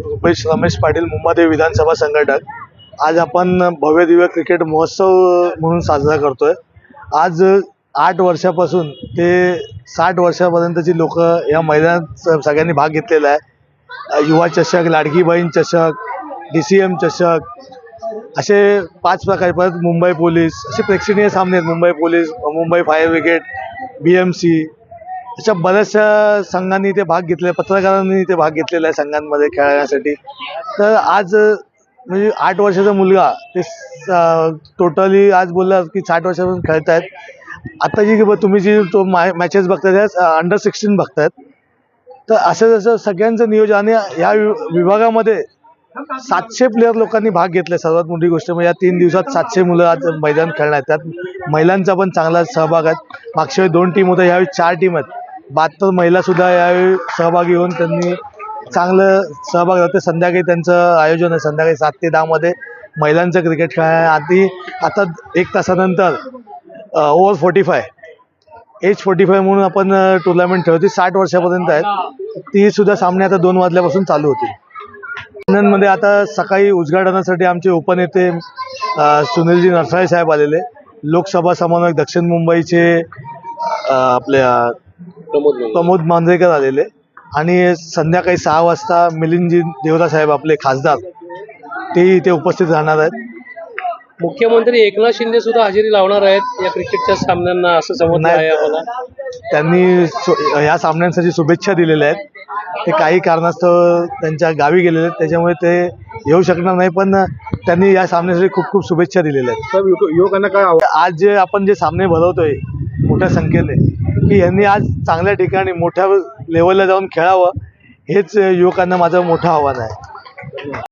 रुपेश रमेश पाटील मुंबादेवी विधानसभा संघटक. आज आपण भव्य दिव्य क्रिकेट महोत्सव म्हणून साजरा करतोय. आज आठ वर्षापासून ते साठ वर्षापर्यंतची लोक या मैदानात स- सगळ्यांनी भाग घेतलेला आहे. युवा चषक लाडकी बहीण चषक डी सी एम चषक असे पाच प्रकार परत मुंबई पोलीस असे प्रेक्षणीय सामने आहेत. Mumbai police Mumbai fire brigade B M C अशा बऱ्याचशा संघांनी ते भाग घेतले पत्रकारांनी ते भाग घेतलेला आहे संघांमध्ये खेळण्यासाठी. तर आज म्हणजे आठ वर्षाचा मुलगा ते टोटली आज बोलला की साठ वर्षापासून खेळत आहेत आता जी तुम्ही जी तो मॅचेस बघताय अंडर सिक्स्टीन बघतायत. तर असं जसं सगळ्यांचं नियोजन आणि या वि- विभागामध्ये सातशे प्लेयर लोकांनी भाग घेतला सर्वात मोठी गोष्ट म्हणजे या तीन दिवसात सातशे मुलं आज मैदान खेळणार त्यात महिलांचा पण चांगला सहभाग आहे मागच्या वेळी दोन टीम होत्या यावेळी चार टीम आहेत. बहात्तर महिलासुद्धा यावेळी सहभागी होऊन त्यांनी चांगलं सहभाग होते संध्याकाळी त्यांचं आयोजन आहे. संध्याकाळी सात ते दहामध्ये महिलांचं क्रिकेट खेळणार आधी आता एक तासानंतर over forty five. Age forty five म्हणून आपण टुर्नामेंट ठेवते साठ वर्षापर्यंत आहेत. ती सुद्धा सामने आता दोन वाजल्यापासून चालू होती. मध्ये आता सकाळी उद्घाटनासाठी आमचे उपनेते सुनीलजी नरसाळे साहेब आलेले. लोकसभा समन्वयक दक्षिण मुंबईचे आपल्या प्रमोद मांजरेकर आलेले. आणि संध्याकाळी सहा वाजता मिलिंदजी देवरा साहेब आपले खासदार ते इथे उपस्थित राहणार आहेत. मुख्यमंत्री एकनाथ शिंदे सुद्धा हजेरी लावणार आहेत या क्रिकेटच्या सामन्यांना असं समजलं नाही. आहे आम्हाला. त्यांनी सु- या सामन्यांसाठी शुभेच्छा दिलेल्या आहेत. ते काही कारणास्तव त्यांच्या गावी गेलेले आहेत त्याच्यामुळे ते येऊ शकणार नाही पण त्यांनी या सामन्यासाठी खूप खूप शुभेच्छा दिलेल्या आहेत. युवकांना काय आज जे आपण जे सामने भरवतोय मोठ्या संख्येने की यांनी आज चांगल्या ठिकाणी मोठ्या लेवलला जाऊन खेळावं हेच युवकांना माझं मोठं आव्हान आहे.